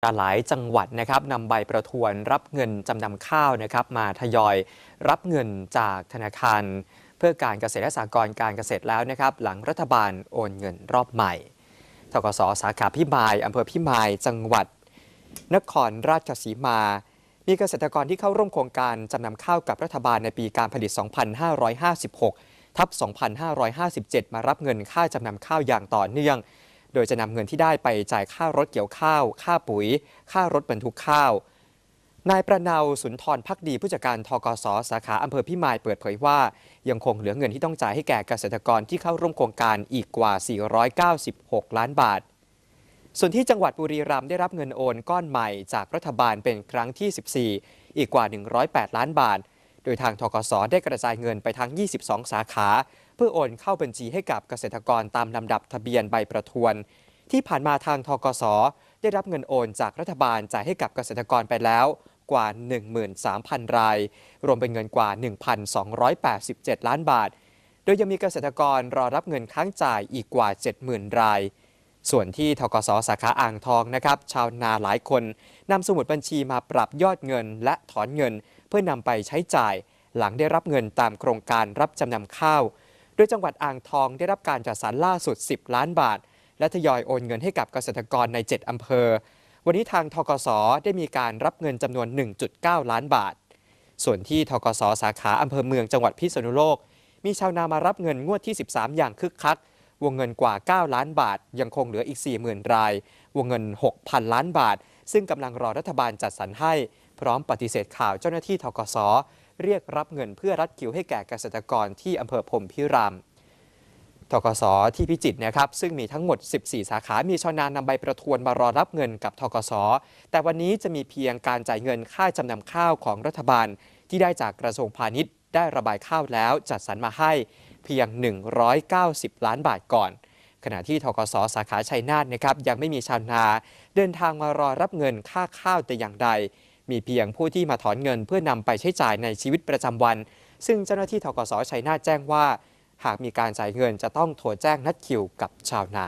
หลายจังหวัดนะครับนำใบประทวนรับเงินจำนำข้าวนะครับ มาทยอยรับเงินจากธนาคาร เพื่อการเกษตรและสหกรณ์การเกษตรแล้วนะครับ หลังรัฐบาลโอนเงินรอบใหม่ทกสสาขาพิมายอำเภอพิมายจังหวัด นครราชสีมา มีเกษตรกรที่เข้าร่วมโครงการจำนำข้าวกับรัฐบาลในปีการผลิต 2556 ทับ 2557 มารับเงินค่าจำนำข้าวอย่างต่อเนื่อง โดยจะนำเงินที่ได้ไปจ่ายค่ารถเกี่ยวข้าว ค่าปุ๋ย ค่ารถบรรทุกข้าว นายประเนาสุนทรพักดีผู้จัดการทกสสาขาอำเภอพิมายเปิดเผยว่า ยังคงเหลือเงินที่ต้องจ่ายให้แก่เกษตรกรที่เข้าร่วมโครงการอีกกว่า 496 ล้านบาทส่วนที่จังหวัดบุรีรัมย์ได้รับเงินโอนก้อนใหม่จากรัฐบาลเป็นครั้งที่ 14 อีกกว่า 108 ล้านบาท โดยทางทกสได้กระจายเงินไปทั้ง 22 สาขา เพื่อโอนเข้าบัญชีให้กับเกษตรกรตามลำดับทะเบียนใบประทวน ที่ผ่านมาทางทกส ได้รับเงินโอนจากรัฐบาลจ่ายให้กับเกษตรกรไปแล้วกว่า 13,000 ราย รวมเป็นเงินกว่า 1,287 ล้านบาท โดยยังมีเกษตรกรรอรับเงินค้างจ่ายอีกกว่า 70,000 ราย ส่วนที่ทกสสาขาอ่างทองนะครับ ชาวนาหลายคนนำสมุดบัญชีมาปรับยอดเงินและถอนเงิน เพื่อนำไปใช้จ่าย หลังได้รับเงินตามโครงการรับจำนำข้าว โดยจังหวัดอ่างทองได้รับการจัดสรรล่าสุด 10 ล้านบาท และทยอยโอนเงินให้กับเกษตรกรใน 7 อำเภอ วันนี้ทางทกสได้มีการรับเงินจำนวน 1.9 ล้านบาท ส่วนที่ทกสสาขาอำเภอเมืองจังหวัดพิษณุโลก มีชาวนามารับเงินงวดที่ 13 อย่างคึกคัก วงเงินกว่า 9 ล้านบาท ยังคงเหลืออีก 40,000 ราย วงเงิน 6,000 ล้านบาท ซึ่งกำลังรอรัฐบาลจัดสรรให้ พร้อมปฏิเสธข่าวเจ้าหน้าที่ทกส เรียกรับเงินเพื่อรัดคิวให้แก่เกษตรกรที่อำเภอพรมพิรามทกสที่พิจิตรนะครับซึ่งมีทั้งหมด 14 สาขา มีชาวนานำใบประทวนมารอรับเงินกับทกส แต่วันนี้จะมีเพียงการจ่ายเงินค่าจำนำข้าวของรัฐบาล ที่ได้จากกระทรวงพาณิชย์ ได้ระบายข้าวแล้วจัดสรรมาให้เพียง 190 ล้านบาทก่อน ขณะที่ทกสสาขาชัยนาทนะครับยังไม่มีชาวนา เดินทางมารอรับเงินค่าข้าวแต่อย่างใด มีเพียงผู้ที่มาถอนเงินเพื่อนำไปใช้จ่ายในชีวิตประจำวัน ซึ่งเจ้าหน้าที่ทกสชัยนาทแจ้งว่า หากมีการจ่ายเงินจะต้องโทรแจ้งนัดคิวกับชาวนา